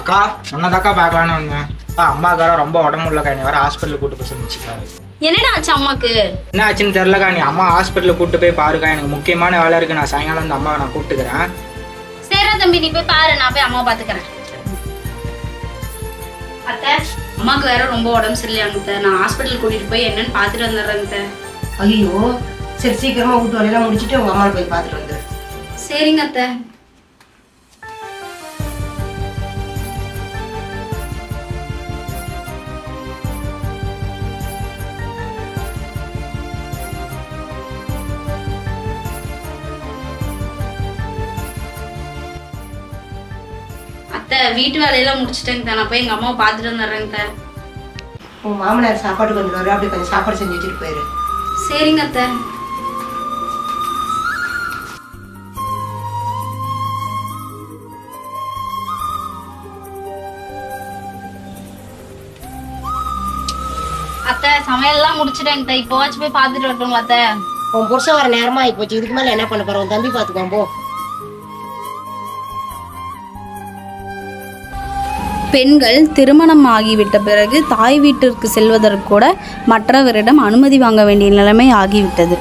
அக்கா உன்னதாக்கா பார்க்கலான்னு வந்தேன். அக்கா அம்மாக்கார ரொம்ப உடம்பு இல்லக்கா நீ வர ஹாஸ்பிட்டலுக்கு கூட்டு போய் சொல்லிச்சுக்கா என்னடா ஆச்சு அம்மாக்கு? என்ன ஆச்சுன்னு தெரிலக்கா நீ அம்மா ஹாஸ்பிட்டலுக்கு கூட்டு போய் பாருக்கா எனக்கு முக்கியமான வேலை இருக்கு நான் சாயங்காலம் வந்து அம்மாவை நான் கூப்பிட்டுக்கிறேன். சரிடா தம்பி நீ போய் பாரு நான் போய் அம்மா பாத்துக்கிறேன் அத்தை அம்மாக்கு வேற ரொம்ப உடம்பு சரியில்லையாங்க நான் ஹாஸ்பிட்டல் கூட்டிட்டு போய் என்னன்னு பாத்துட்டு வந்துடுறேங்க ஐயோ சரி சீக்கிரமா வீட்டு வேலையெல்லாம் முடிச்சுட்டு உங்க அம்மாவை போய் பார்த்துட்டு வந்துரு சரிங்க அத்தை. அத்தை வீட்டு வேலையெல்லாம் முடிச்சிட்டேங்க நான் போய் எங்க அம்மாவை பார்த்துட்டு வந்துடுறேங்க அத்தை. உங்க மாமனார் சாப்பாட்டுக்கு வந்துடுவாரு. அப்படி கொஞ்சம் சாப்பாடு செஞ்சு வச்சுட்டு போயிரு. சரிங்க அத்தை. அத்தை சமையல்லாம் முடிச்சிட்டேங்க அத்தை. இப்போ வச்சு போய் பார்த்துட்டு வரட்டுங்களா அத்தை? உன் புருஷன் வர நேரமா ஆகி போச்சு. இதுக்கு மேல என்ன பண்ண போற? உன் தம்பி பாத்துக்கோ போ. பெண்கள் திருமணம் ஆகிவிட்ட பிறகு தாய் வீட்டிற்கு செல்வதற்கு கூட மற்றவரிடம் அனுமதி வாங்க வேண்டிய நிலைமை ஆகிவிட்டது.